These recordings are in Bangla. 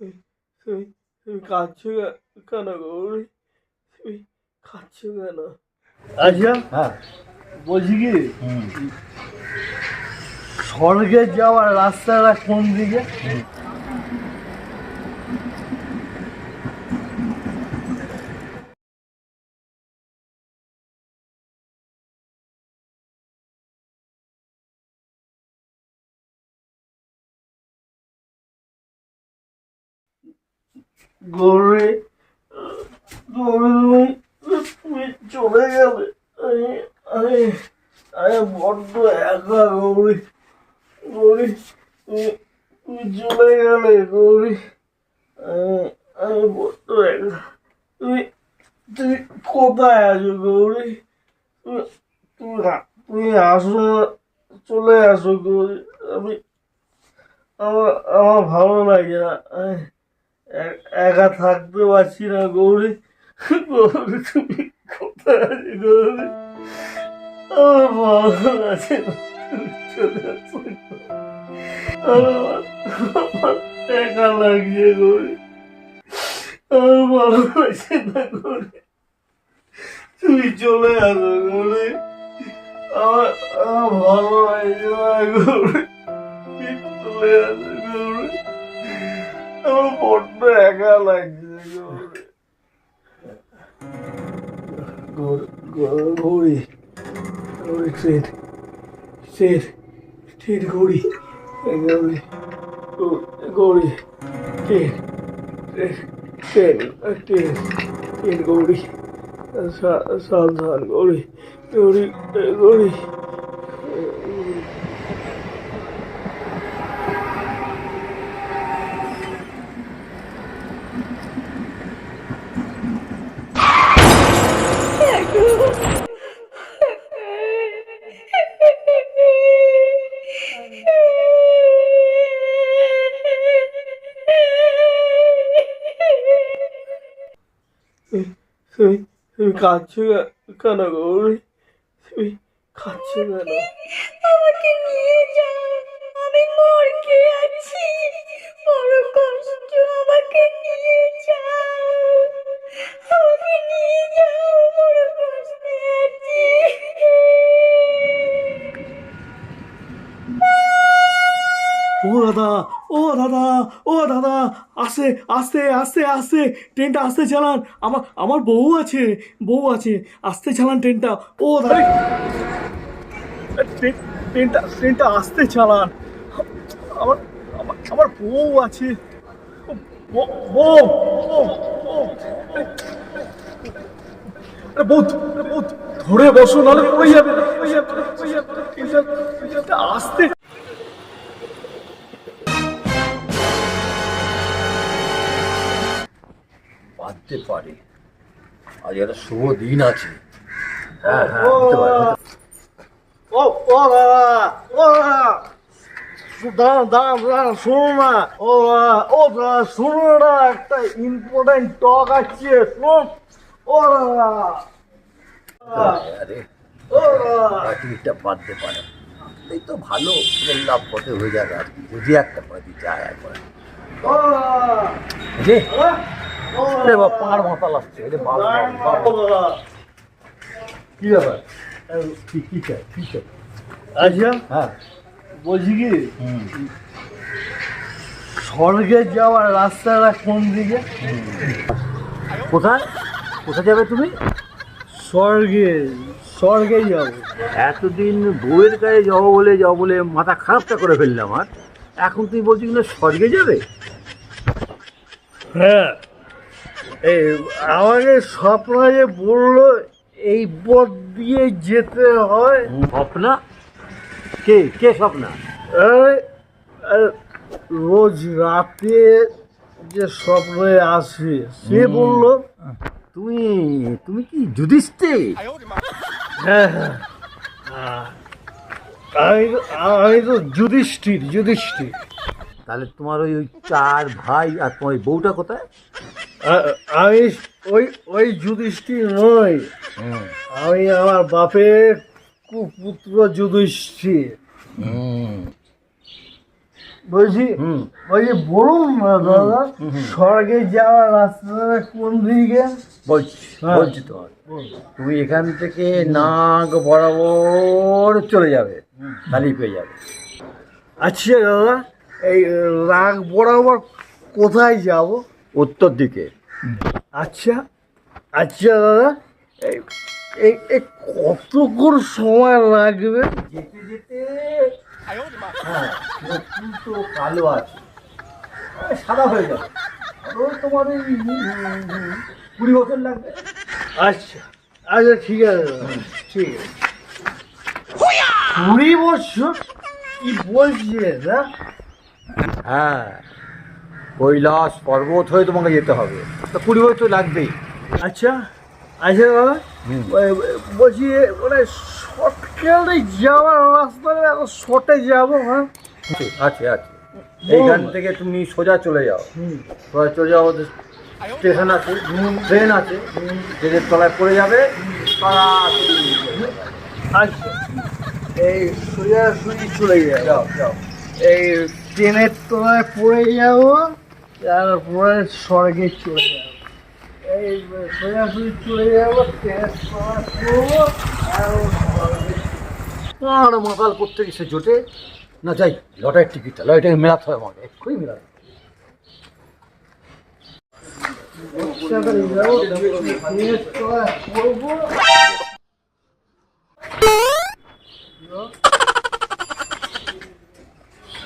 তুমি তুমি কাঁদছো কে- কেন গৌরী তুমি কাঁদছো কেন আচ্ছা হ্যাঁ বলছি কি স্বর্গে যাওয়ার রাস্তাটা কোন দিকে গৌরী তুমি চলে গেলে। আমি আমি বড্ড একা গৌরী। গৌরী, তুমি তুমি চলে গেলে, গৌরী। আমি বড্ড একা। তুমি তুমি কোথায় আছো গৌরী? তুমি তুমি তুমি আসো চলে আসো গৌরী। আমি, আমার আমার ভালো লাগে না। একা থাকতে পারছি না গৌরী। গৌরী, তুমি কোথায় আছো গৌরী? আমার ভালো আমার একা লাগছে গৌরী। আমার ভালো না গৌরী। তুমি চলে আসো গৌরী। আমার আমার ভালো লাগছে না গৌরী। চলে আসো। বড্ড একা লাগছে Gouri Gouri Gouri train train train Gouri Gouri Gouri train train train train Gouri সাবধান গৌরী গৌরী গৌরী কাঁদছো কে- কেন গৌরী তুমি কাঁদছো কেন ও দাদা ও দাদা ও দাদা আসে। আস্তে আস্তে আস্তে ট্রেনটা আসতে চালান। আমার আমার বউ আছে বউ আছে। আসতে চালান ট্রেনটা। ও দাদা ট্রেনটা ট্রেনটা আসতে চালান। আমার আমার আমার বউ আছে। বউ বউ ধরে বসো, নাহলে আস্তে বাঁধতে পারে। আজ একটা শুভ দিন আছে হ্যাঁ হ্যাঁ হতে পারে, ও ও ও দাদা দাঁড়ান দাঁড়ান দাঁড়ান শোনো না। ও ও না একটা ইম্পর্টেন্ট টক আছে শোন ও আরে ও বাঁধতে পারে। এই তো ভালো লাভ পথে হয়ে যাবে আর। যদি একটা পার্টি যায় একবার ও পাড় মাথা লাগছে দাদা কি ব্যাপার? কি কি চাই কি চাই? আচ্ছা হ্যাঁ। বলছি কি? স্বর্গে যাওয়ার রাস্তাটা কোন দিকে? কোথায়? কোথায় যাবে তুমি? স্বর্গে স্বর্গে যাব। এতদিন বউয়ের গায়ে যাব বলে যাব বলে মাথা খারাপটা করে ফেললাম আর? এখন তুমি বলছি কিনা স্বর্গে যাবে? হ্যাঁ। এই আমাকে স্বপ্ন যে বলল এই পথ দিয়ে যেতে হয়। স্বপ্না? কে কে স্বপ্না? রোজ রাতে যে স্বপ্নে আসে সে বলল তুমি তুমি কি যুধিষ্ঠে হ্যাঁ হ্যাঁ। আমি তো যুধিষ্ঠির যুধিষ্ঠির। তাহলে তোমার ওই চার ভাই আর তোমার ওই বউটা কোথায়? আমি ওই ওই যুধিষ্ঠির নই। আমি আমার বাপের কুপুত্র যুধিষ্ঠির বলছি বলছি বলুন না দাদা। স্বর্গে যাওয়ার রাস্তাটা কোন দিকে? বলছি হ্যাঁ। বলছি তুমি এখান থেকে নাক বরাবর চলে যাবে খালি পেয়ে যাবে। আচ্ছা দাদা এই রাগ বরাবর কোথায় যাব? উত্তর দিকে। আচ্ছা আচ্ছা দাদা, এই এই কতক্ষণ সময় লাগবে? যেতে যেতে হ্যাঁ তো কালো আছে। সাদা হয়ে যাবে। তোমার কুড়ি বছর লাগবে। আচ্ছা আচ্ছা ঠিক আছে ঠিক আছে। কুড়ি বছর? কি বলছিলেন না হ্যাঁ। কৈলাস পর্বত হয়ে তোমাকে যেতে হবে। তো কুড়ি বছর তো লাগবেই। আচ্ছা আচ্ছা দাদা বলছি মানে শর্টকাটে যাওয়ার রাস্তাটা এত শর্টে যাব হ্যাঁ? আছে আছে এইখান থেকে তুমি সোজা চলে যাও। সোজা চলে যাও স্টেশন আছে ট্রেন আছে। ট্রেনের তলায় পড়ে যাবে। তাড়াতাড়ি আচ্ছা। এই সোজা সুজি চলে যাব যাও যাও। এই ট্রেনের তলায় পড়ে যাব। তারপরে স্বর্গে চলে যাব। এই সোজাসুজি চলে যাব আর করতে গেছে জোটে। না, যাই, লটারির টিকিটটা, লটারি মেলাতে হবে আমাকে, এক্ষুনি মেলাতে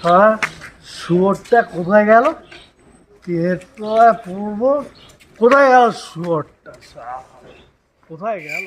হ্যাঁ শুয়োরটা কোথায় গেল? ট্রেনের তলায় পড়ব। কোথায় গেল শুয়োরটা? কোথায় গেল?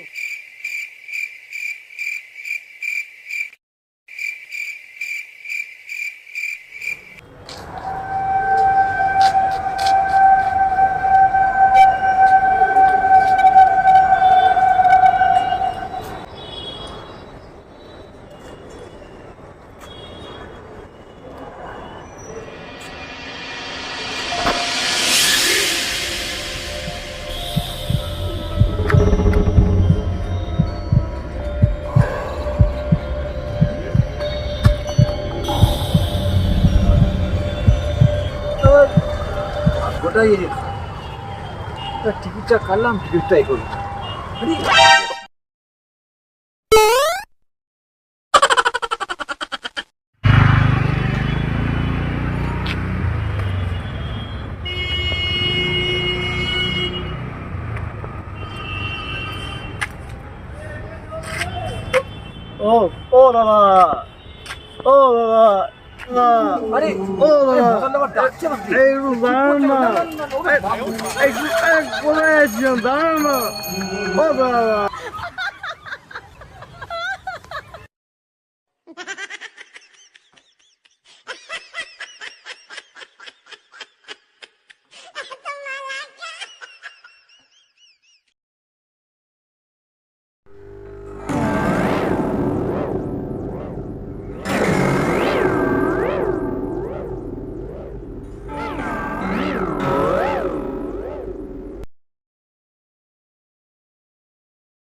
গোটাই টিকিটটা কাটলাম টিকিটটাই করি ও ও দাদা। ও দাদা। আরে ও এই দাঁড়ান না। এই- কোথায় আছেন দাঁড়ান না। ও দাদা